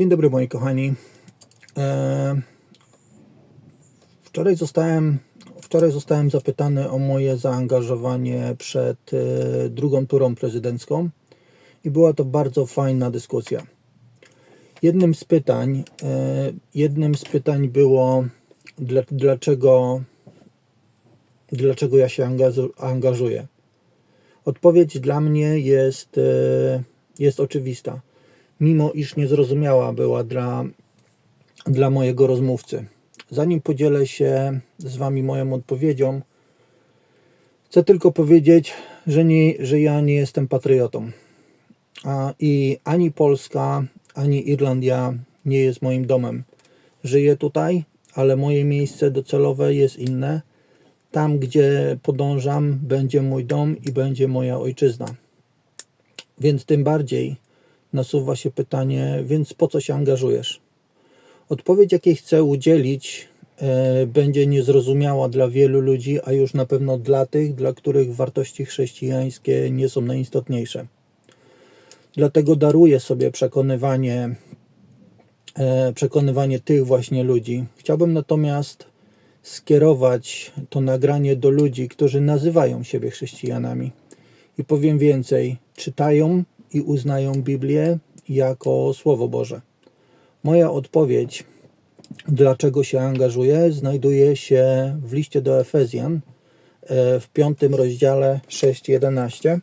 Dzień dobry moi kochani. E, Wczoraj zostałem, wczoraj zostałem zapytany o moje zaangażowanie przed e, drugą turą prezydencką i była to bardzo fajna dyskusja. Jednym z pytań, e, jednym z pytań było dla, dlaczego, dlaczego ja się angażu- angażuję. Odpowiedź dla mnie jest, jest oczywista mimo iż niezrozumiała była dla, dla mojego rozmówcy. Zanim podzielę się z Wami moją odpowiedzią, chcę tylko powiedzieć, że, nie, że ja nie jestem patriotą. A, I ani Polska, ani Irlandia nie jest moim domem. Żyję tutaj, ale moje miejsce docelowe jest inne. Tam, gdzie podążam, będzie mój dom i będzie moja ojczyzna. Więc tym bardziej nasuwa się pytanie, więc po co się angażujesz? Odpowiedź, jakiej chcę udzielić, e, będzie niezrozumiała dla wielu ludzi, a już na pewno dla tych, dla których wartości chrześcijańskie nie są najistotniejsze. Dlatego daruję sobie przekonywanie, e, przekonywanie tych właśnie ludzi. Chciałbym natomiast skierować to nagranie do ludzi, którzy nazywają siebie chrześcijanami. I powiem więcej, czytają i uznają Biblię jako Słowo Boże. Moja odpowiedź, dlaczego się angażuję, znajduje się w liście do Efezjan e, w piątym rozdziale 6:11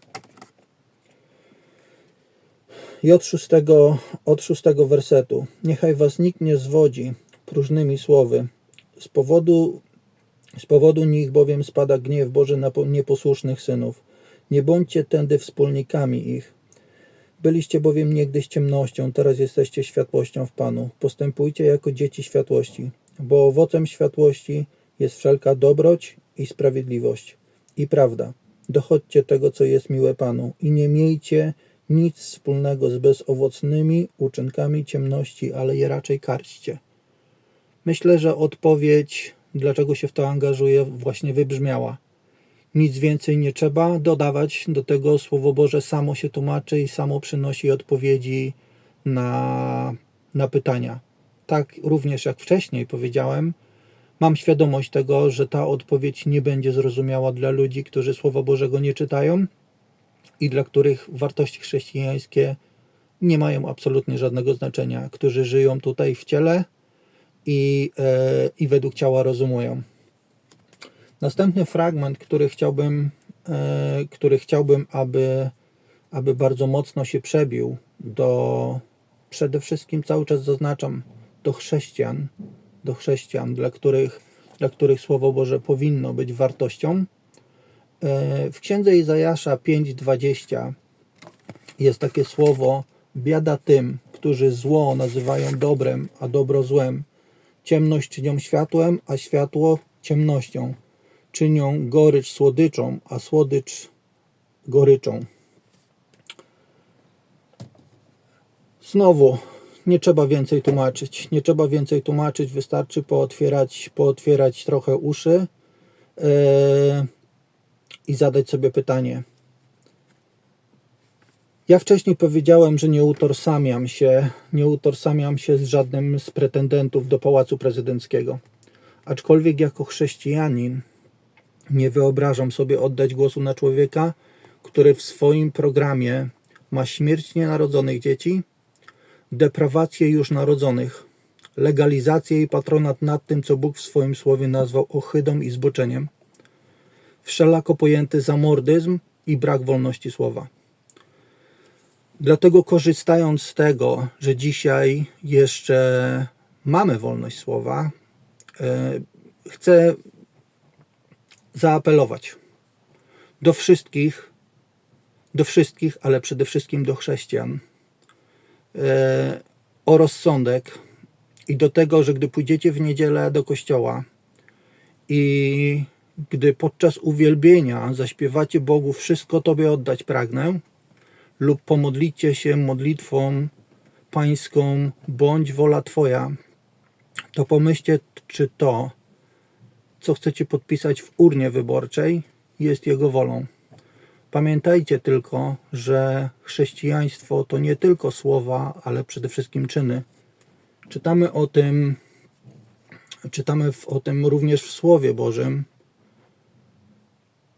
i od szóstego, od szóstego wersetu. Niechaj was nikt nie zwodzi próżnymi słowy. Z powodu, z powodu nich bowiem spada gniew Boży na po- nieposłusznych synów. Nie bądźcie tędy wspólnikami ich. Byliście bowiem niegdyś ciemnością, teraz jesteście światłością w Panu. Postępujcie jako dzieci światłości, bo owocem światłości jest wszelka dobroć i sprawiedliwość i prawda. Dochodźcie tego, co jest miłe Panu i nie miejcie nic wspólnego z bezowocnymi uczynkami ciemności, ale je raczej karćcie. Myślę, że odpowiedź, dlaczego się w to angażuję, właśnie wybrzmiała. Nic więcej nie trzeba dodawać do tego. Słowo Boże samo się tłumaczy i samo przynosi odpowiedzi na, na pytania. Tak również jak wcześniej powiedziałem, mam świadomość tego, że ta odpowiedź nie będzie zrozumiała dla ludzi, którzy Słowa Bożego nie czytają i dla których wartości chrześcijańskie nie mają absolutnie żadnego znaczenia, którzy żyją tutaj w ciele i, e, i według ciała rozumują. Następny fragment, który chciałbym, e, który chciałbym aby, aby bardzo mocno się przebił do przede wszystkim cały czas zaznaczam do chrześcijan, do chrześcijan, dla których, dla których Słowo Boże powinno być wartością. E, W księdze Izajasza 5:20 jest takie słowo: Biada tym, którzy zło nazywają dobrem, a dobro złem. Ciemność czynią światłem, a światło ciemnością. Czynią gorycz słodyczą, a słodycz goryczą. Znowu, nie trzeba więcej tłumaczyć. Nie trzeba więcej tłumaczyć, wystarczy pootwierać, pootwierać trochę uszy yy, i zadać sobie pytanie. Ja wcześniej powiedziałem, że nie utożsamiam się, nie utożsamiam się z żadnym z pretendentów do pałacu prezydenckiego. Aczkolwiek jako chrześcijanin nie wyobrażam sobie oddać głosu na człowieka, który w swoim programie ma śmierć nienarodzonych dzieci, deprawację już narodzonych, legalizację i patronat nad tym, co Bóg w swoim słowie nazwał ohydą i zboczeniem, wszelako pojęty zamordyzm i brak wolności słowa. Dlatego korzystając z tego, że dzisiaj jeszcze mamy wolność słowa, e, chcę zaapelować do wszystkich, do wszystkich, ale przede wszystkim do chrześcijan e, o rozsądek i do tego, że gdy pójdziecie w niedzielę do kościoła i gdy podczas uwielbienia zaśpiewacie Bogu wszystko Tobie oddać pragnę lub pomodlicie się modlitwą pańską bądź wola Twoja, to pomyślcie, czy to, co chcecie podpisać w urnie wyborczej, jest Jego wolą. Pamiętajcie tylko, że chrześcijaństwo to nie tylko słowa, ale przede wszystkim czyny. Czytamy o tym, czytamy o tym również w Słowie Bożym,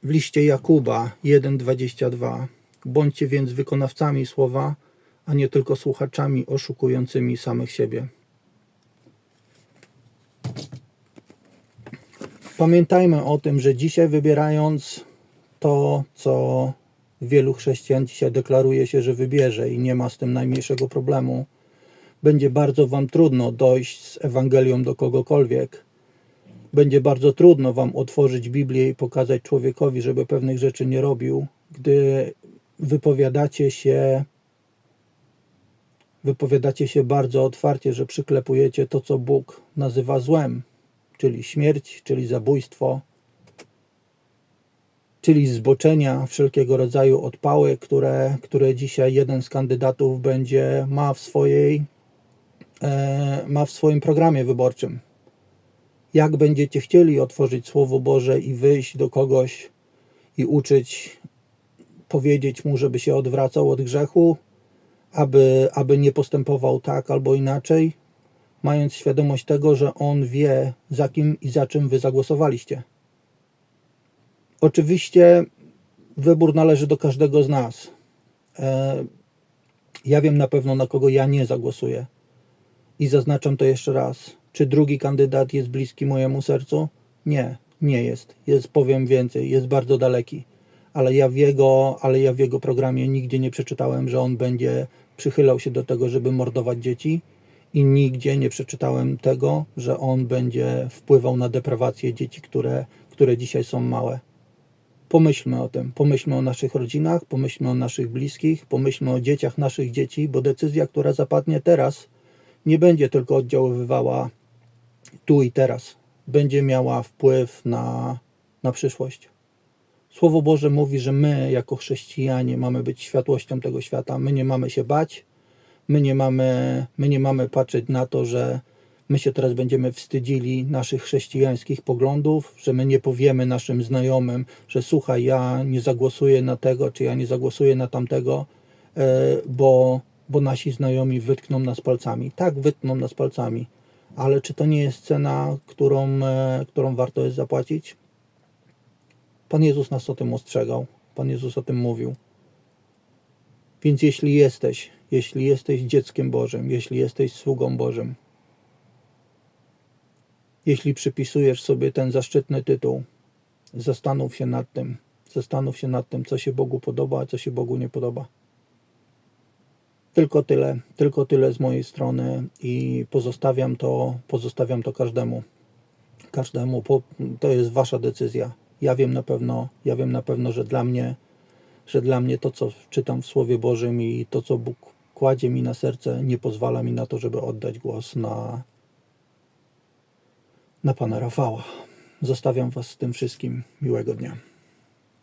w liście Jakuba 1:22. Bądźcie więc wykonawcami słowa, a nie tylko słuchaczami oszukującymi samych siebie. Pamiętajmy o tym, że dzisiaj wybierając to, co wielu chrześcijan dzisiaj deklaruje się, że wybierze i nie ma z tym najmniejszego problemu, będzie bardzo Wam trudno dojść z Ewangelią do kogokolwiek. Będzie bardzo trudno Wam otworzyć Biblię i pokazać człowiekowi, żeby pewnych rzeczy nie robił, gdy wypowiadacie się wypowiadacie się bardzo otwarcie, że przyklepujecie to, co Bóg nazywa złem, czyli śmierć, czyli zabójstwo, czyli zboczenia, wszelkiego rodzaju odpały, które, które dzisiaj jeden z kandydatów będzie ma w swojej e, ma w swoim programie wyborczym. Jak będziecie chcieli otworzyć Słowo Boże i wyjść do kogoś i uczyć, powiedzieć mu, żeby się odwracał od grzechu, aby, aby nie postępował tak albo inaczej, mając świadomość tego, że on wie, za kim i za czym wy zagłosowaliście. Oczywiście wybór należy do każdego z nas. E, Ja wiem na pewno, na kogo ja nie zagłosuję. I zaznaczam to jeszcze raz. Czy drugi kandydat jest bliski mojemu sercu? Nie, nie jest. Jest, powiem więcej, jest bardzo daleki. Ale ja w jego, ale ja w jego programie nigdzie nie przeczytałem, że on będzie przychylał się do tego, żeby mordować dzieci i nigdzie nie przeczytałem tego, że on będzie wpływał na deprawację dzieci, które, które dzisiaj są małe. Pomyślmy o tym, pomyślmy o naszych rodzinach, pomyślmy o naszych bliskich, pomyślmy o dzieciach naszych dzieci, bo decyzja, która zapadnie teraz, nie będzie tylko oddziaływywała tu i teraz, będzie miała wpływ na, na przyszłość. Słowo Boże mówi, że my, jako chrześcijanie, mamy być światłością tego świata. My nie mamy się bać, my nie mamy, my nie mamy patrzeć na to, że my się teraz będziemy wstydzili naszych chrześcijańskich poglądów, że my nie powiemy naszym znajomym, że słuchaj, ja nie zagłosuję na tego, czy ja nie zagłosuję na tamtego, e, bo, bo nasi znajomi wytkną nas palcami. Tak, wytkną nas palcami, ale czy to nie jest cena, którą, e, którą warto jest zapłacić? Pan Jezus nas o tym ostrzegał. Pan Jezus o tym mówił. Więc jeśli jesteś, jeśli jesteś dzieckiem Bożym, jeśli jesteś sługą Bożym, jeśli przypisujesz sobie ten zaszczytny tytuł, zastanów się nad tym. Zastanów się nad tym, co się Bogu podoba, a co się Bogu nie podoba. Tylko tyle, tylko tyle z mojej strony i pozostawiam to, pozostawiam to każdemu. Każdemu, to jest wasza decyzja. Ja wiem na pewno, ja wiem na pewno, że dla mnie, że dla mnie to, co czytam w Słowie Bożym i to, co Bóg kładzie mi na serce, nie pozwala mi na to, żeby oddać głos na, na pana Rafała. Zostawiam was z tym wszystkim. Miłego dnia.